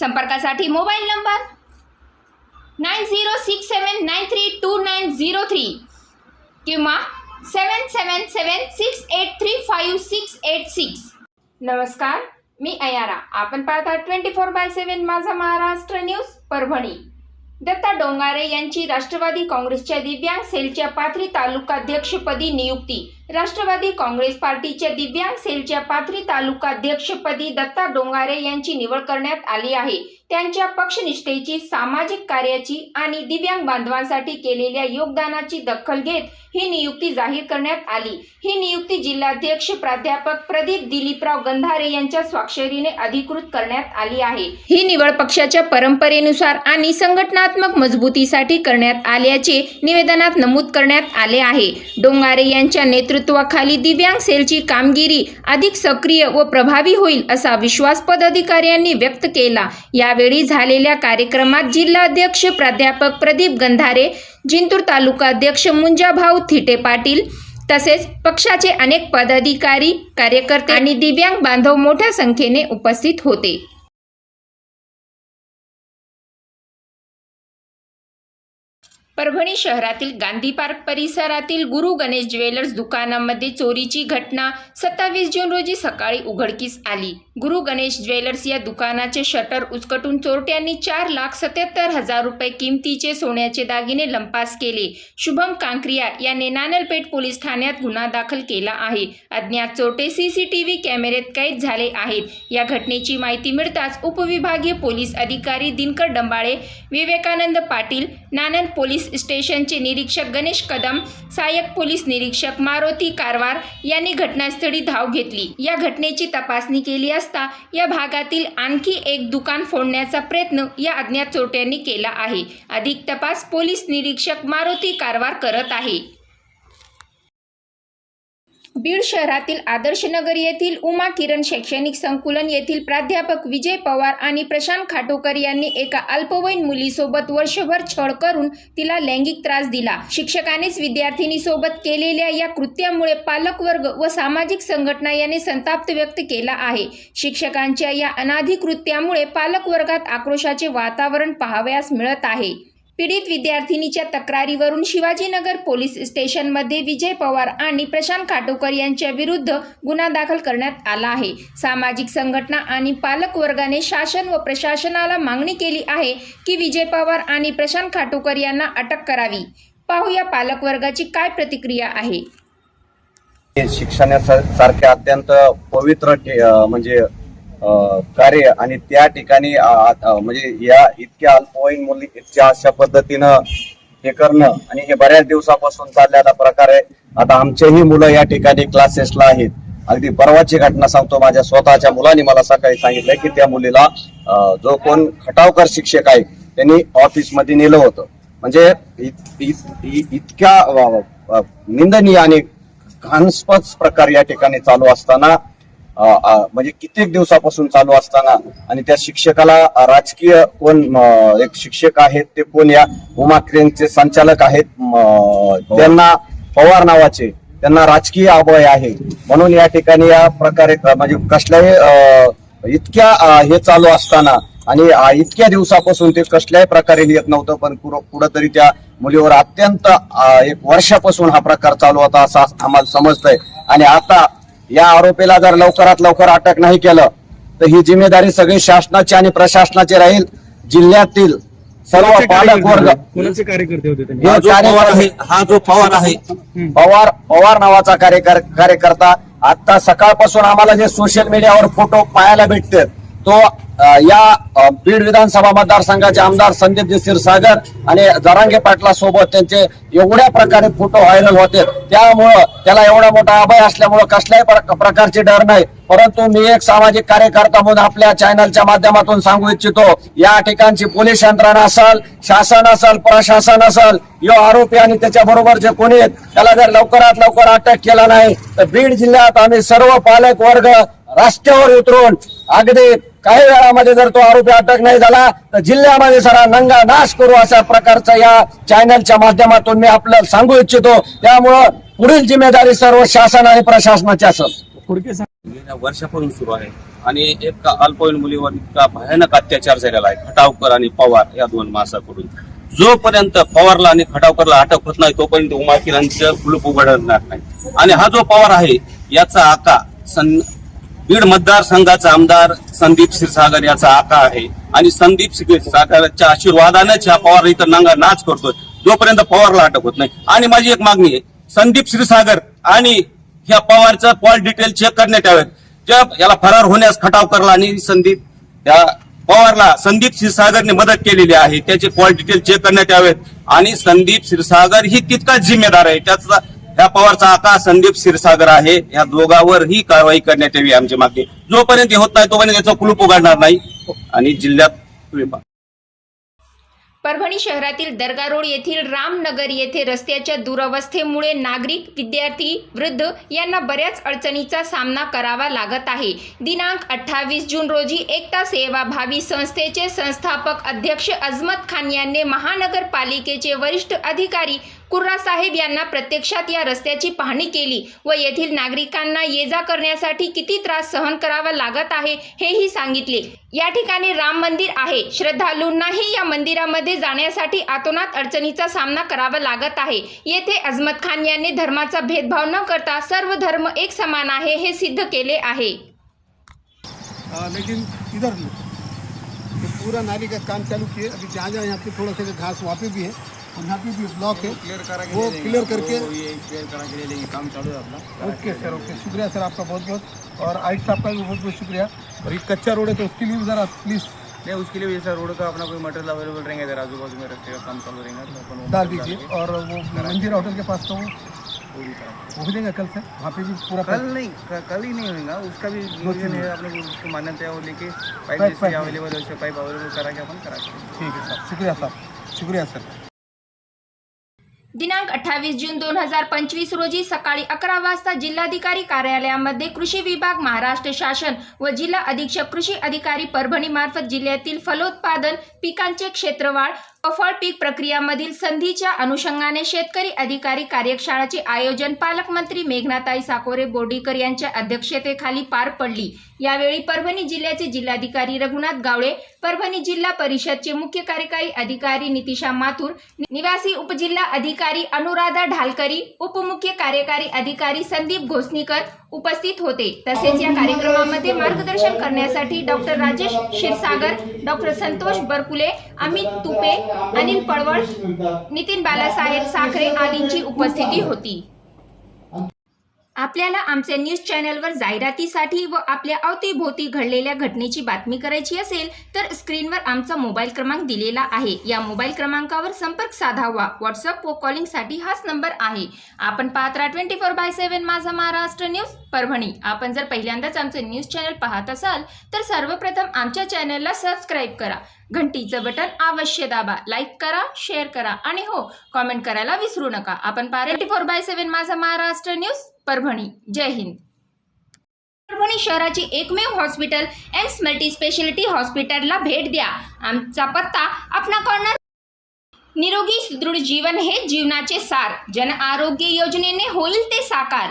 संपर्कासाठी mobile number nine zero six seven nine three two nine zero three किंवा seven seven seven six eight three five six eight six. नमस्कार मी अयारा. आपण पाहता twenty four by seven माझा Maharashtra news Parbhani. Datta Dongare यांची राष्ट्रवादी काँग्रेसच्या दिव्यांग सेलच्या पाथरी तालुकाध्यक्षपदी नियुक्ती. राष्ट्रवादी काँग्रेस पार्टीच्या दिव्यांग सेलच्या पाथरी तालुकाध्यक्षपदी दत्ता डोंगारे यांची निवड करण्यात आली आहे. त्यांच्या पक्षनिष्ठेची सामाजिक कार्याची आणि दिव्यांग बांधवांसाठी केलेल्या योगदानाची दखल घेत ही नियुक्ती जाहीर करण्यात आली. ही नियुक्ती जिल्हाध्यक्ष प्राध्यापक प्रदीप दिलीपराव गंधारे यांच्या स्वाक्षरीने अधिकृत करण्यात आली आहे. ही निवड पक्षाच्या परंपरेनुसार आणि संघटनात्मक मजबूतीसाठी करण्यात आल्याचे निवेदनात नमूद करण्यात आले आहे. डोंगारे यांच्या नेतृत्व नेतृत्वाखाली दिव्यांग सेलची कामगिरी अधिक सक्रिय व प्रभावी होईल असा विश्वास पदाधिकाऱ्यांनी व्यक्त केला. यावेळी झालेल्या कार्यक्रमात जिल्हाध्यक्ष प्राध्यापक प्रदीप गंधारे जिंतूर तालुकाध्यक्ष मुंजाभाऊ थिटे पाटील तसेच पक्षाचे अनेक पदाधिकारी कार्यकर्ते आणि दिव्यांग बांधव मोठ्या संख्येने उपस्थित होते. परभणी शहरातील गांधी पार्क परिसरातील गुरु गणेश ज्वेलर्स दुकानामध्ये चोरीची घटना. सत्तावीस जून रोजी सकाळी उघडकीस आली. गुरु गणेश ज्वेलर्स या दुकानाचे शटर उचकटून चोरट्यांनी चार लाख सत्याहत्तर हजार रुपये किमतीचे सोन्याचे दागिने लंपास केले. शुभम कांक्रिया याने नानलपेठ पोलीस ठाण्यात गुन्हा दाखल केला आहे. अज्ञात चोरटे सीसीटीव्ही कॅमेऱ्यात कैद झाले आहेत. या घटनेची माहिती मिळताच उपविभागीय पोलीस अधिकारी दिनकर डंबाळे विवेकानंद पाटील नानन पोलीस स्टेशनचे निरीक्षक गणेश कदम सहाय्यक पोलीस निरीक्षक मारुती कारवार यांनी घटनास्थळी धाव घेतली. या घटनेची तपासणी केली असता या भागातील आणखी एक दुकान फोडण्याचा प्रयत्न या अज्ञात चोरट्यांनी केला आहे. अधिक तपास पोलीस निरीक्षक मारुती कारवार करत आहे. बीड शहरातील आदर्शनगर येथील उमा किरण शैक्षणिक संकुलन येथील प्राध्यापक विजय पवार आणि प्रशांत खाटोकर यांनी एका अल्पवयीन मुलीसोबत वर्षभर छळ करून तिला लैंगिक त्रास दिला. शिक्षकानेच विद्यार्थिनीसोबत केलेल्या या कृत्यामुळे पालकवर्ग व सामाजिक संघटना याने संताप व्यक्त केला आहे. शिक्षकांच्या या अनाधिकृत्यामुळे पालकवर्गात आक्रोशाचे वातावरण पाहावयास मिळत आहे. पीडित विद्यार्थिनीच्या तक्रारीवरून शिवाजीनगर पोलीस स्टेशनमध्ये विजय पवार आणि प्रशांत खाटोकर यांच्या विरुद्ध गुन्हा दाखल करण्यात आला आहे. सामाजिक संघटना आणि पालक वर्गाने शासन व प्रशासनाला मागणी केली आहे की विजय पवार आणि प्रशांत खाटोकर यांना अटक करावी. पाहूया पालक वर्गाची काय प्रतिक्रिया आहे. शिक्षणासारख्या अत्यंत पवित्र म्हणजे कार्य आणि त्या ठिकाणी म्हणजे या इतक्या अल्पवयीन मुली इतक्या अशा पद्धतीनं हे करणं आणि हे बऱ्याच दिवसापासून चाललेला प्रकार आहे. आता आमचेही मुलं या ठिकाणी क्लासेसला आहेत. अगदी परवाची घटना सांगतो माझ्या स्वतःच्या मुलांनी मला सकाळी सांगितलंय की त्या मुलीला जो कोण खटावकर शिक्षक आहे त्यांनी ऑफिसमध्ये नेलं होतं. म्हणजे इतक्या निंदनीय आणि घाणस्पद प्रकार या ठिकाणी चालू असताना म्हणजे कित्येक दिवसापासून चालू असताना आणि त्या शिक्षकाला राजकीय कोण एक शिक्षक आहेत ते कोण या उमा क्रेनचे संचालक आहेत म, त्यांना पवार नावाचे त्यांना राजकीय अभय आहे. म्हणून या ठिकाणी या प्रकारे म्हणजे कसल्याही इतक्या हे चालू असताना आणि इतक्या दिवसापासून ते कसल्याही प्रकारे येत नव्हतं पण कुठं- कुठंतरी त्या मुलीवर अत्यंत एक वर्षापासून हा प्रकार चालू होता असं आम्हाला समजतंय. आणि आता या आरोपीला जर लवकरात लवकर अटक नाही केलं तर ही जिम्मेदारी सगळी शासनाची आणि प्रशासनाची राहील. जिल्ह्यातील सर्व पालक वर्ग कार्यकर्ते होते त्यांनी? हे जो पवार आहे हा जो पवार आहे. पवार पवार नावाचा कार्यकर कार्यकर्ता आता सकाळपासून आम्हाला जे सोशल मीडियावर फोटो पाहायला भेटतात तो या बीड विधानसभा मतदारसंघाचे आमदार संदीप क्षीरसागर आणि जरांगे पाटला सोबत त्यांचे एवढ्या प्रकारे फोटो व्हायरल होते. त्यामुळं त्याला एवढा मोठा अभय असल्यामुळं कसल्याही प्र- प्रकारची डर नाही. परंतु मी एक सामाजिक कार्यकर्ता म्हणून आपल्या चॅनलच्या माध्यमातून सांगू इच्छितो या ठिकाणची पोलीस यंत्रणा असेल शासन असेल प्रशासन असेल यो आरोपी आणि त्याच्या बरोबर जे कोणी आहेत त्याला जर लवकरात लवकर अटक केला नाही तर बीड जिल्ह्यात आम्ही सर्व पालक वर्ग रस्त्यावर उतरून अगदी काही वेळामध्ये जर तो आरोपी अटक नाही झाला तर जिल्ह्यामध्ये सारा नंगा नाश करू अशा प्रकारचा या चॅनलच्या माध्यमातून मी आपल्याला सांगू इच्छितो. त्यामुळं पुढील जिम्मेदारी सर्व शासन आणि प्रशासनाची असेल. गेल्या वर्षापासून सुरू आहे आणि एक अल्पवयीन मुलीवर इतका भयानक अत्याचार झालेला आहे. खटावकर आणि पवार या दोन माणसाकडून. जोपर्यंत पवारला आणि खटावकरला अटक होत नाही तोपर्यंत उमाकिरांचं कुलूप उघडणार नाही. आणि हा जो पवार आहे याचा आका सन बीड मतदारसंघाचा आमदार संदीप क्षीरसागर याचा आका आहे. आणि संदीप क्षीरसागरच्या आशीर्वादानेच ह्या पवार इथं नांगा नाच करतोय. जोपर्यंत पवारला अटक होत नाही. आणि माझी एक मागणी आहे संदीप क्षीरसागर आणि ह्या पवारचं कॉल डिटेल चेक करण्यात यावेत. ज्या याला फरार होण्यास खटाव करला आणि संदीप या पवारला संदीप क्षीरसागरने मदत केलेली आहे. त्याचे कॉल डिटेल चेक करण्यात यावेत. आणि संदीप क्षीरसागर ही तितकाच जिम्मेदार आहे. त्याचा ह्या पवारचा आका संदीप क्षीरसागर आहे. ह्या दोघांवर ही कारवाई करण्यात यावी आमची मागणी. जोपर्यंत होत नाही तोपर्यंत त्याचं कुलूप उघडणार नाही. आणि जिल्ह्यात परभणी शहरातील दर्गा रोड येथील रामनगर येथे रस्त्याच्या दुरवस्थेमुळे नागरिक विद्यार्थी वृद्ध यांना बऱ्याच अडचणीचा सामना करावा लागत आहे. दिनांक अठ्ठावीस जून रोजी एकता सेवा भावी संस्थेचे संस्थापक अध्यक्ष अजमत खान यांनी महानगरपालिकेचे वरिष्ठ अधिकारी कुर्रा साहेब यांना प्रत्यक्षात या रस्त्याची पाहणी केली व येथील नागरिकांना ये जा करण्यासाठी किती त्रास सहन करावा लागत आहे हेही सांगितले. या ठिकाणी राम मंदिर आहे. श्रद्धालूंनाही या मंदिरामध्ये जाण्यासाठी आतोनात अडचणीचा सामना करावा लागत आहे. येथे अजमत खान यांनी धर्माचा भेदभाव न करता सर्व धर्म एक समान आहे हे सिद्ध केले आहे. लेकिन इधर पूरा नाली का काम चालू किए। अभी जहाँ जहाँ यहाँ पे थोड़ा सा घास वहाँ पे भी है। यहाँ पे भी ब्लॉक है। वो क्लियर करके क्लियर करा के ले लेंगे काम चालू है अपना। ओके सर ओके शुक्रिया सर आपका बहुत बहुत। और आइट साहब का भी बहुत बहुत शुक्रिया। और ये कच्चा रोड है तो उसके लिए भी ज़रा प्लीज़ नहीं उसके लिए भी सर रोड का अपना कोई मटेरियल अवेलेबल रहेंगे इधर आजू बाजू में रस्ते का काम चालू रहेंगे तो अपन डाल दीजिए। और वो मंदिर होटल के पास तो वो वो भी देंगे कल से? वहाँ पे भी पूरा कल नहीं कल ही नहीं होगा उसका भी है अपने उसको मान्यता है वो लेके। पाइप- अवेलेबल है उससे पाइप अवेलेबल करा के अपन करा ठीक है सर शुक्रिया साहब शुक्रिया सर दिनांक अठ्ठावीस जून दोन हजार पंचवीस रोजी सकाळी अकरा वाजता जिल्हाधिकारी कार्यालयामध्ये कृषी विभाग महाराष्ट्र शासन व जिल्हा अधीक्षक कृषी अधिकारी परभणी मार्फत जिल्ह्यातील फलोत्पादन पिकांचे क्षेत्रवाढ फळ पीक प्रक्रियामधील संधीच्या अनुषंगाने शेतकरी अधिकारी कार्यशाळाचे आयोजन पालकमंत्री मेघनाताई साकोरे बोर्डीकर यांच्या अध्यक्षतेखाली पार पडली. यावेळी परभणी जिल्ह्याचे जिल्हाधिकारी रघुनाथ गावडे परभणी जिल्हा परिषदचे मुख्य कार्यकारी अधिकारी नितिशा माथुर निवासी उपजिल्हा अधिकारी अनुराधा ढालकरी उपमुख्य कार्यकारी अधिकारी संदीप घोसनीकर उपस्थित होते. तसेच या कार्यक्रमामध्ये मार्गदर्शन करण्यासाठी डॉक्टर राजेश क्षीरसागर डॉक्टर संतोष बरकुले अमित तुपे अनिल पळवळ नितीन बालासाहेब साखरे आदींची उपस्थिती होती. आपल्याला आमच्या न्यूज चॅनलवर जाहिरातीसाठी व आपल्या अवतीभोवती घडलेल्या घटनेची बातमी करायची असेल तर स्क्रीनवर आमचा मोबाईल क्रमांक दिलेला आहे. या मोबाईल क्रमांकावर संपर्क साधावा व्हॉट्सअप व कॉलिंगसाठी हाच नंबर आहे. आपण पाहत राहा ट्वेंटी फोर बाय सेव्हन माझा महाराष्ट्र न्यूज परभणी. आपण जर पहिल्यांदाच आमचं न्यूज चॅनल पाहत असाल तर सर्वप्रथम आमच्या चॅनलला सबस्क्राईब करा. घंटीचं बटन अवश्य दाबा. लाईक करा शेअर करा आणि हो कॉमेंट करायला विसरू नका. आपण पाहा ट्वेंटी फोर बाय सेव्हन माझा महाराष्ट्र न्यूज परभणी. जय हिंद. परभणी शहराची एकमेव हॉस्पिटल एम्स मल्टी स्पेशालिटी हॉस्पिटलला भेट द्या. आमचा पत्ता आपणा कॉर्नर निरोगी सुदृढ जीवन हे जीवनाचे सार. जन आरोग्य योजनेने होईल ते साकार.